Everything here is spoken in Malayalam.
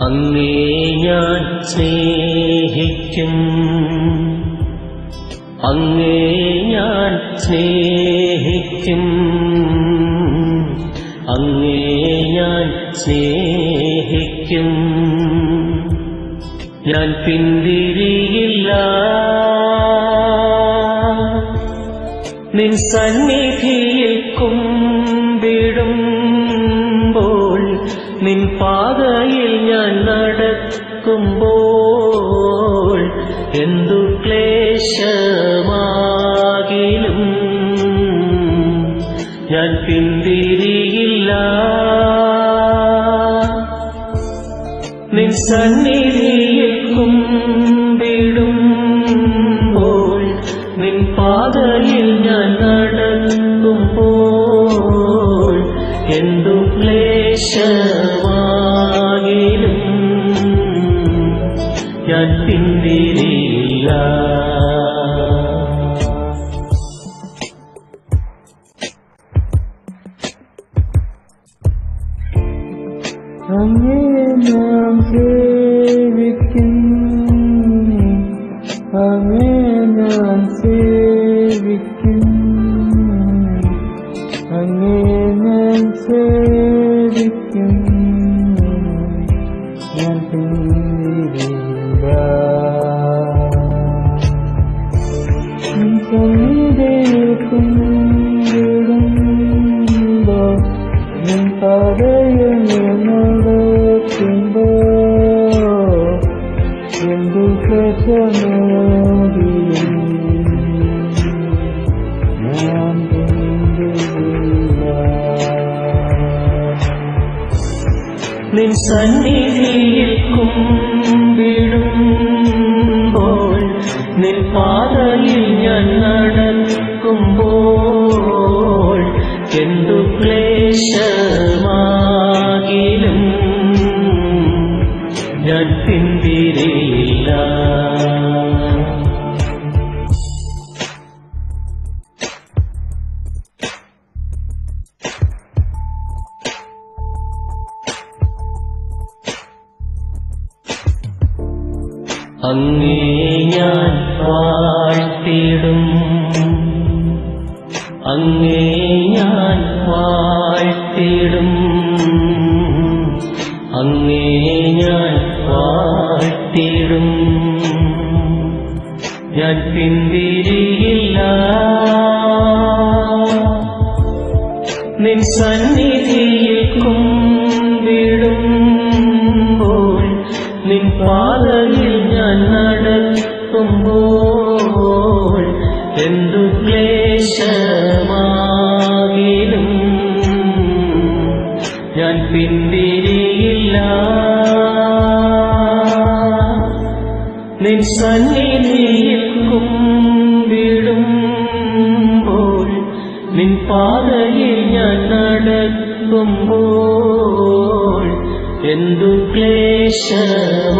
അങ്ങേ ഞാൻ സ്നേഹിക്കും. അങ്ങേ ഞാൻ സ്നേഹിക്കും. അങ്ങേ ഞാൻ സ്നേഹിക്കും. ഞാൻ പിന്തിരിയില്ല. നിൻ സന്നിധിയിൽ കുമ്പിടുമ്പോൾ നിൻ പാതയിൽ ഞാൻ നടക്കുമ്പോൾ എന്തു ക്ലേശമാകിലും നിൻ സന്നിധിയിൽ കുമ്പിടുമ്പോൾ നിൻ പാതയിൽ ഞാൻ നടക്കുമ്പോൾ എന്തു ക്ലേശമാകിലും ഞാൻ പിന്തിരിയില്ല. അങ്ങേ നാം സേവിക്കും അങ്ങേ ഞാൻ സേവിക്കും അങ്ങേ ഞാൻ സേവിക്കും ഞാൻ പിന്നിരില്ല നിൻ നിൻ സന്നിധിയിൽ കുമ്പിടുമ്പോൾ നിൻ പാതയിൽ ഞാൻ നടക്കുമ്പോൾ എന്തു ക്ലേശമാകിലും ഞാൻ പിന്തിരിയില്ല അങ്ങേ ഞാൻ വാഴ്ത്തിടും. അങ്ങേ ഞാൻ വാഴ്ത്തിടും. അങ്ങേ ഞാൻ വാഴ്ത്തിടും. ഞാൻ പിന്തിരിയില്ല. നിൻ സന്നിധിയിൽ കുമ്പിടുമ്പോൾ നിൻ പാതയിൽ ക്ലേശമാകിലും ഞാൻ പിന്തിരിയില്ല. നിൻ സന്നിധിയിൽ നിൻ പാതയിൽ ഞാൻ നടക്കുമ്പോൾ എന്തു ക്ലേശമാകിലും